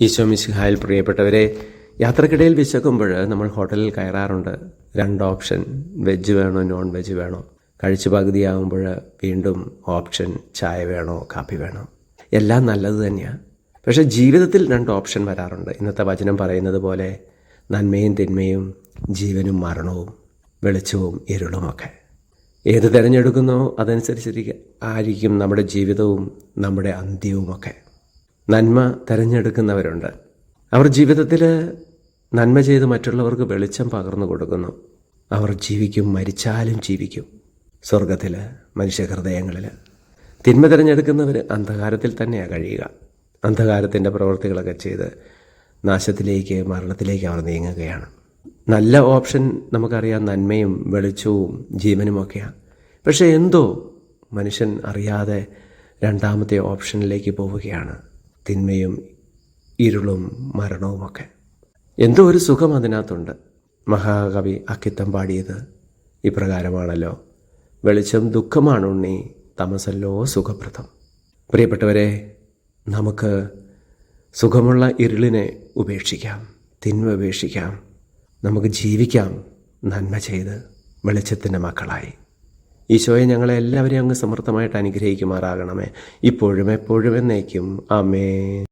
ഈശോ മിശിഹായിൽ പ്രിയപ്പെട്ടവരെ യാത്രക്കിടയിൽ വിശക്കുമ്പോൾ നമ്മൾ ഹോട്ടലിൽ കയറാറുണ്ട്. രണ്ട് ഓപ്ഷൻ വെജ് വേണോ നോൺ വെജ് വേണോ. കഴിച്ച് പകുതിയാകുമ്പോൾ വീണ്ടും ഓപ്ഷൻ ചായ വേണോ കാപ്പി വേണോ. എല്ലാം നല്ലത് തന്നെയാണ് പക്ഷേ ജീവിതത്തിൽ രണ്ട് ഓപ്ഷൻ വരാറുണ്ട്. ഇന്നത്തെ വചനം പറയുന്നത് പോലെ നന്മയും തിന്മയും ജീവനും മരണവും വെളിച്ചവും ഇരുളുമൊക്കെ. ഏത് തിരഞ്ഞെടുക്കുന്നോ അതനുസരിച്ചിരിക്കും ആയിരിക്കും നമ്മുടെ ജീവിതവും നമ്മുടെ അന്ത്യവുമൊക്കെ. നന്മ തിരഞ്ഞെടുക്കുന്നവരുണ്ട്. അവർ ജീവിതത്തിൽ നന്മ ചെയ്ത് മറ്റുള്ളവർക്ക് വെളിച്ചം പകർന്നു കൊടുക്കുന്നു. അവർ ജീവിക്കും മരിച്ചാലും ജീവിക്കും. സ്വർഗത്തിൽ മനുഷ്യഹൃദയങ്ങളിൽ. തിന്മ തിരഞ്ഞെടുക്കുന്നവർ അന്ധകാരത്തിൽ തന്നെയാണ് കഴിയുക. അന്ധകാരത്തിന്റെ പ്രവൃത്തികളൊക്കെ ചെയ്ത് നാശത്തിലേക്ക് മരണത്തിലേക്ക് അവർ നീങ്ങുകയാണ്. നല്ല ഓപ്ഷൻ നമുക്കറിയാം നന്മയും വെളിച്ചവും ജീവനുമൊക്കെയാണ് പക്ഷേ എന്തോ മനുഷ്യൻ അറിയാതെ രണ്ടാമത്തെ ഓപ്ഷനിലേക്ക് പോവുകയാണ്. തിന്മയും ഇരുളും മരണവുമൊക്കെ. എന്തോ ഒരു സുഖം അതിനകത്തുണ്ട്. മഹാകവി അക്കിത്തം പാടിയത് ഇപ്രകാരമാണല്ലോ. വെളിച്ചം ദുഃഖമാണ് ഉണ്ണി തമസല്ലോ സുഖപ്രദം. പ്രിയപ്പെട്ടവരെ നമുക്ക് സുഖമുള്ള ഇരുളിനെ ഉപേക്ഷിക്കാം തിന്മ ഉപേക്ഷിക്കാം നമുക്ക് ജീവിക്കാം നന്മ ചെയ്ത് വെളിച്ചത്തിന്റെ മക്കളായി. ഈശോയെ ഞങ്ങളെ എല്ലാവരെയും അങ്ങ് സമർത്ഥമായിട്ട് അനുഗ്രഹിക്കുമാറാകണമേ. ഇപ്പോഴും എപ്പോഴും എന്നേക്കും. ആമേ